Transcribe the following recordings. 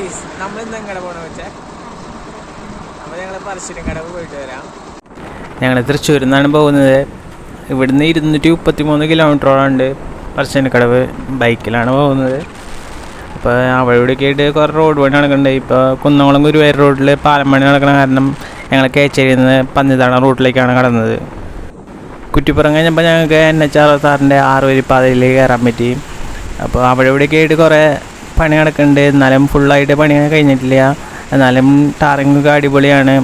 Guys നമ്മൾ ഇന്ന് എങ്ങനെ പോകണമെന്ന് വെച്ചാൽ അപ്പോൾ ഞങ്ങൾ പറശ്ശിനും കടവ് പോയിട്ട് വരാം. ഞങ്ങൾ തൃശ്ശൂരിൽ നിന്നാണ് പോകുന്നത്. ഇവിടുന്ന് ഇരുന്നൂറ്റി മുപ്പത്തി മൂന്ന് കിലോമീറ്ററോളം ഉണ്ട് പറശ്ശിനിക്കടവ് ബൈക്കിലാണ് പോകുന്നത്. അപ്പോൾ അവിടെ ഇവിടെയൊക്കെ ആയിട്ട് കുറേ റോഡ് പണി നടക്കുന്നുണ്ട് ഇപ്പോൾ കുന്നംകുളം ഗുരുവായൂർ റോഡിൽ പാലം പണി നടക്കണ കാരണം ഞങ്ങൾ കേച്ചേരിയിൽ നിന്ന് പന്നിതാണ റൂട്ടിലേക്കാണ് കടന്നത്. കുറ്റിപ്പുറം കഴിഞ്ഞപ്പോൾ ഞങ്ങൾക്ക് എൻ എച്ച് ആർ എസ് ആറ് ആറുവരി പാതയിൽ കയറാൻ പറ്റി. അപ്പോൾ അവിടെ ഇവിടെയൊക്കെ ആയിട്ട് കുറേ പണി നടക്കുന്നുണ്ട് എന്നാലും ഫുള്ളായിട്ട് പണി കഴിഞ്ഞിട്ടില്ല. എന്നാലും ടാറിങ്ങൊക്കെ അടിപൊളിയാണ്.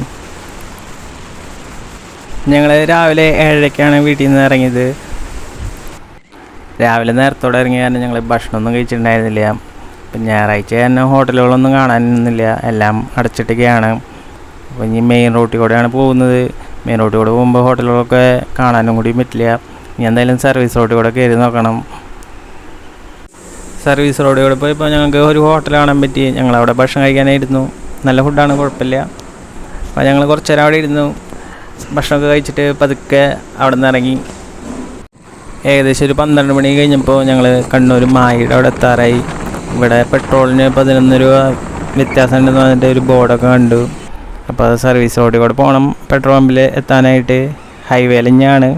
ഞങ്ങൾ രാവിലെ ഏഴരയ്ക്കാണ് വീട്ടിൽ നിന്ന് ഇറങ്ങിയത്. രാവിലെ നേരത്തോടെ ഇറങ്ങിയ കാരണം ഞങ്ങൾ ഭക്ഷണമൊന്നും കഴിച്ചിട്ടുണ്ടായിരുന്നില്ല. അപ്പം ഞായറാഴ്ച തന്നെ ഹോട്ടലുകളൊന്നും കാണാനൊന്നുമില്ല. എല്ലാം അടച്ചിട്ടൊക്കെയാണ്. അപ്പോൾ ഇനി മെയിൻ റോട്ടിൽ കൂടെയാണ് പോകുന്നത്. മെയിൻ റോട്ടിൽ കൂടെ പോകുമ്പോൾ ഹോട്ടലുകളൊക്കെ കാണാനും കൂടി പറ്റില്ല. ഇനി എന്തായാലും സർവീസ് റോട്ടിൽ കൂടെ കയറി നോക്കണം. സർവീസ് റോഡിലൂടെ പോയി. ഇപ്പോൾ ഞങ്ങൾക്ക് ഒരു ഹോട്ടൽ കാണാൻ പറ്റി. ഞങ്ങൾ അവിടെ ഭക്ഷണം കഴിക്കാനായിരുന്നു. നല്ല ഫുഡാണ് കുഴപ്പമില്ല. അപ്പോൾ ഞങ്ങൾ കുറച്ച് നേരം അവിടെ ഇരുന്നു. ഭക്ഷണമൊക്കെ കഴിച്ചിട്ട് പതുക്കെ അവിടെ നിന്ന് ഇറങ്ങി. ഏകദേശം ഒരു പന്ത്രണ്ട് മണി കഴിഞ്ഞപ്പോൾ ഞങ്ങൾ കണ്ണൂർ മായിയുടെ അവിടെ എത്താറായി. ഇവിടെ പെട്രോളിന് പതിനൊന്ന് രൂപ വ്യത്യാസം ഉണ്ടെന്ന് പറഞ്ഞിട്ട് ഒരു ബോർഡൊക്കെ കണ്ടു. അപ്പോൾ സർവീസ് റോഡിൽ കൂടെ പോകണം. പെട്രോൾ പമ്പിൽ എത്താനായിട്ട് ഹൈവേയിൽ തന്നെയാണ്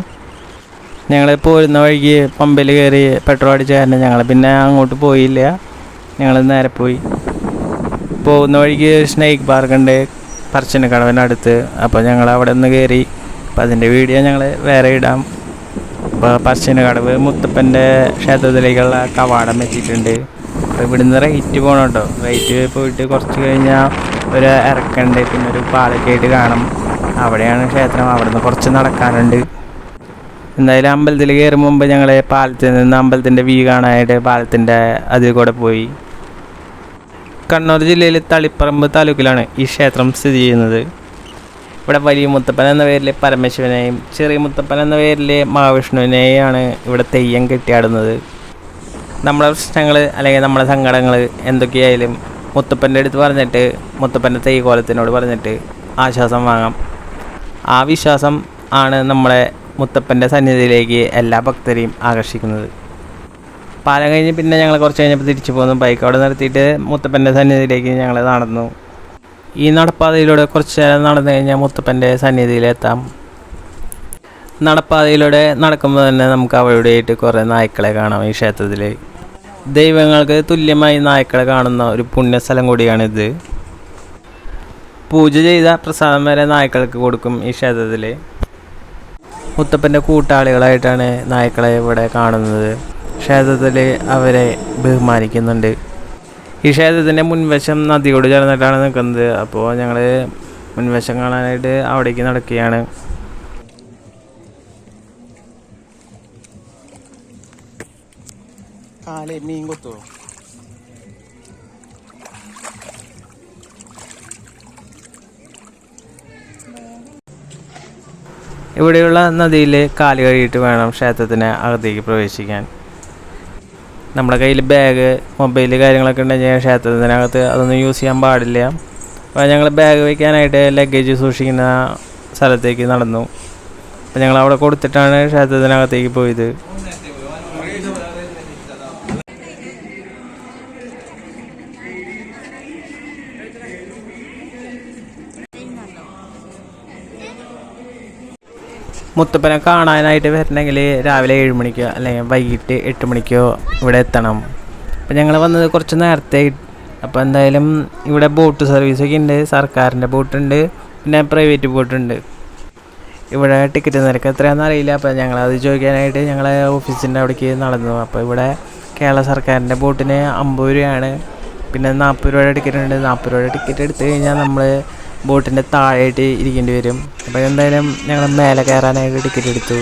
ഞങ്ങൾ പോരുന്ന വഴിക്ക് പമ്പിൽ കയറി പെട്രോൾ അടിച്ച കാരണം ഞങ്ങൾ പിന്നെ അങ്ങോട്ട് പോയില്ല. ഞങ്ങൾ നേരെ പോയി. പോകുന്ന വഴിക്ക് സ്നേക്ക് പാർക്ക് ഉണ്ട്. പറശ്ശിനിക്കടവിനടുത്ത് അപ്പോൾ ഞങ്ങൾ അവിടെ നിന്ന് കയറി അപ്പോൾ അതിന്റെ വീഡിയോ ഞങ്ങൾ വേറെ ഇടാം. ഇപ്പോൾ കടവ് മുത്തപ്പന്റെ ക്ഷേത്രത്തിലേക്കുള്ള കവാടം വെച്ചിട്ടുണ്ട്. അപ്പോൾ ഇവിടുന്ന് റേറ്റ് പോകണം കേട്ടോ റേറ്റ് പോയിട്ട് കുറച്ച് കഴിഞ്ഞാൽ ഒരു ഇറക്കുണ്ട് പിന്നെ ഒരു പാലക്കായിട്ട് കാണും. അവിടെയാണ് ക്ഷേത്രം. അവിടെ നിന്ന് കുറച്ച് നടക്കാനുണ്ട്. എന്തായാലും അമ്പലത്തിൽ കയറും മുമ്പ് ഞങ്ങൾ പാലത്തിൽ നിന്ന് അമ്പലത്തിന്റെ വ്യൂ കാണാനായിട്ട് പാലത്തിന്റെ അതിൽ കൂടെ പോയി. കണ്ണൂർ ജില്ലയിൽ തളിപ്പറമ്പ് താലൂക്കിലാണ് ഈ ക്ഷേത്രം സ്ഥിതി ചെയ്യുന്നത്. ഇവിടെ വലിയ മുത്തപ്പൻ എന്ന പേരിൽ പരമശിവനെയും ചെറിയ മുത്തപ്പൻ എന്ന പേരിൽ മഹാവിഷ്ണുവിനെയാണ് ഇവിടെ തെയ്യം കെട്ടിയാടുന്നത്. നമ്മളെ പ്രശ്നങ്ങൾ അല്ലെങ്കിൽ നമ്മുടെ സങ്കടങ്ങൾ എന്തൊക്കെയായാലും മുത്തപ്പന്റെ അടുത്ത് പറഞ്ഞിട്ട് മുത്തപ്പന്റെ തെയ്യകോലത്തിനോട് പറഞ്ഞിട്ട് ആശ്വാസം വാങ്ങാം. ആ വിശ്വാസം ആണ് നമ്മളെ മുത്തപ്പന്റെ സന്നിധിയിലേക്ക് എല്ലാ ഭക്തരെയും ആകർഷിക്കുന്നത്. പാലം കഴിഞ്ഞ് പിന്നെ ഞങ്ങൾ കുറച്ച് കഴിഞ്ഞപ്പോൾ തിരിച്ചു പോന്നു. ബൈക്ക് അവിടെ നിർത്തിയിട്ട് മുത്തപ്പന്റെ സന്നിധിയിലേക്ക് ഞങ്ങൾ നടന്നു. ഈ നടപ്പാതയിലൂടെ കുറച്ച് നേരം നടന്നു കഴിഞ്ഞാൽ മുത്തപ്പന്റെ സന്നിധിയിലെത്താം. നടപ്പാതയിലൂടെ നടക്കുമ്പോൾ തന്നെ നമുക്ക് അവിടെയായിട്ട് കുറേ നായ്ക്കളെ കാണാം ഈ ക്ഷേത്രത്തിൽ ദൈവങ്ങൾക്ക് തുല്യമായി നായ്ക്കളെ കാണുന്ന ഒരു പുണ്യസ്ഥലം കൂടിയാണിത്. പൂജ ചെയ്ത പ്രസാദം വരെ നായ്ക്കൾക്ക് കൊടുക്കും ഈ ക്ഷേത്രത്തിൽ മുത്തപ്പന്റെ കൂട്ടാളികളായിട്ടാണ് നായ്ക്കളെ ഇവിടെ കാണുന്നത്. ക്ഷേത്രത്തിൽ അവരെ ബഹുമാനിക്കുന്നുണ്ട്. ഈ ക്ഷേത്രത്തിന്റെ മുൻവശം നദിയോട് ചേർന്നിട്ടാണ് നിൽക്കുന്നത്. അപ്പോൾ ഞങ്ങൾ മുൻവശം കാണാനായിട്ട് അവിടേക്ക് നടക്കുകയാണ്. കാലേ മീൻ കൊത്തോ ഇവിടെയുള്ള നദിയിൽ കാൽ കഴുകിയിട്ട് വേണം ക്ഷേത്രത്തിന് അകത്തേക്ക് പ്രവേശിക്കാൻ. നമ്മുടെ കയ്യിൽ ബാഗ് മൊബൈൽ കാര്യങ്ങളൊക്കെ ഉണ്ടെങ്കിൽ ക്ഷേത്രത്തിനകത്ത് അതൊന്നും യൂസ് ചെയ്യാൻ പാടില്ല. അപ്പോൾ ഞങ്ങൾ ബാഗ് വയ്ക്കാനായിട്ട് ലഗേജ് സൂക്ഷിക്കുന്ന സ്ഥലത്തേക്ക് നടന്നു. അപ്പോൾ ഞങ്ങൾ അവിടെ കൊടുത്തിട്ടാണ് ക്ഷേത്രത്തിനകത്തേക്ക് പോയത്. മുത്തപ്പനെ കാണാനായിട്ട് വരണമെങ്കിൽ രാവിലെ ഏഴ് മണിക്കോ അല്ലെങ്കിൽ വൈകിട്ട് എട്ട് മണിക്കോ ഇവിടെ എത്തണം. അപ്പം ഞങ്ങൾ വന്നത് കുറച്ച് നേരത്തെ. അപ്പോൾ എന്തായാലും ഇവിടെ ബോട്ട് സർവീസൊക്കെ ഉണ്ട്. സർക്കാരിന്റെ ബോട്ടുണ്ട് പിന്നെ പ്രൈവറ്റ് ബോട്ടുണ്ട് ഇവിടെ ടിക്കറ്റ് നിരക്ക് എത്രയാണെന്ന് അറിയില്ല. അപ്പോൾ ഞങ്ങളത് ചോദിക്കാനായിട്ട് ഞങ്ങളെ ഓഫീസിന്റെ അവിടേക്ക് നടന്നു. അപ്പോൾ ഇവിടെ കേരള സർക്കാരിന്റെ ബോട്ടിന് അമ്പത് രൂപയാണ്. പിന്നെ നാൽപ്പത് രൂപയുടെ ടിക്കറ്റ് ഉണ്ട്. നാൽപ്പത് രൂപയുടെ ടിക്കറ്റ് എടുത്തു കഴിഞ്ഞാൽ നമ്മൾ ബോട്ടിന്റെ താഴെയായിട്ട് ഇരിക്കേണ്ടി വരും. അപ്പോൾ എന്തായാലും ഞങ്ങൾ മേലെ കയറാനായിട്ട് ടിക്കറ്റ് എടുത്തു.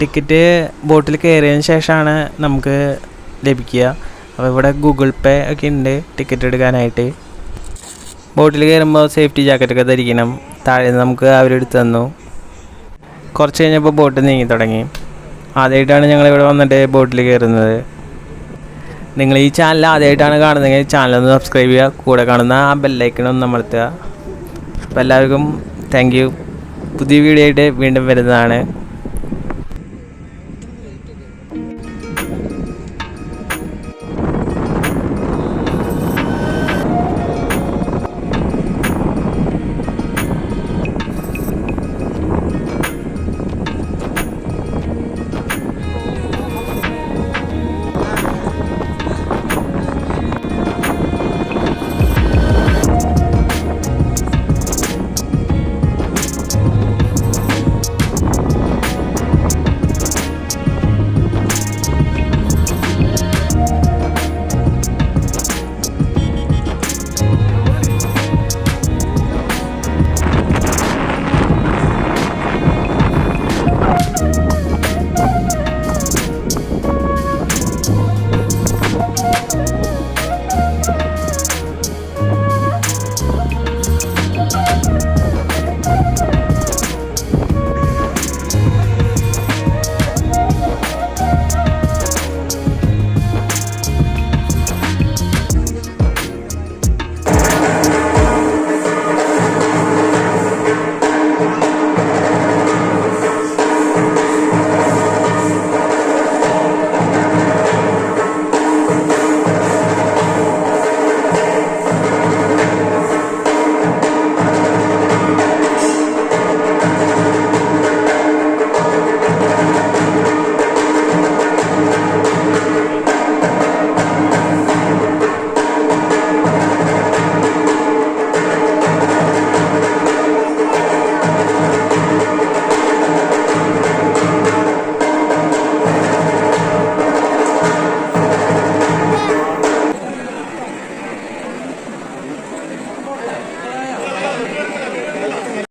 ടിക്കറ്റ് ബോട്ടിൽ കയറിയതിന് ശേഷമാണ് നമുക്ക് ലഭിക്കുക. അപ്പോൾ ഇവിടെ ഗൂഗിൾ പേ ഒക്കെ ഉണ്ട് ടിക്കറ്റ് എടുക്കാനായിട്ട്. ബോട്ടിൽ കയറുമ്പോൾ സേഫ്റ്റി ജാക്കറ്റൊക്കെ ധരിക്കണം. താഴെ നമുക്ക് അവരെടുത്ത് തന്നു. കുറച്ച് കഴിഞ്ഞപ്പോൾ ബോട്ട് നീങ്ങി തുടങ്ങി. ആദ്യമായിട്ടാണ് ഞങ്ങളിവിടെ വന്നിട്ട് ബോട്ടിൽ കയറുന്നത്. നിങ്ങൾ ഈ ചാനൽ ആദ്യമായിട്ടാണ് കാണുന്നതെങ്കിൽ ഒന്ന് സബ്സ്ക്രൈബ് ചെയ്യുക. കൂടെ കാണുന്ന ആ ബെല്ലൈക്കൺ ഒന്ന് അമർത്തുക. അപ്പം എല്ലാവർക്കും താങ്ക് യു പുതിയ വീഡിയോ ആയിട്ട് വീണ്ടും വരുന്നതാണ്.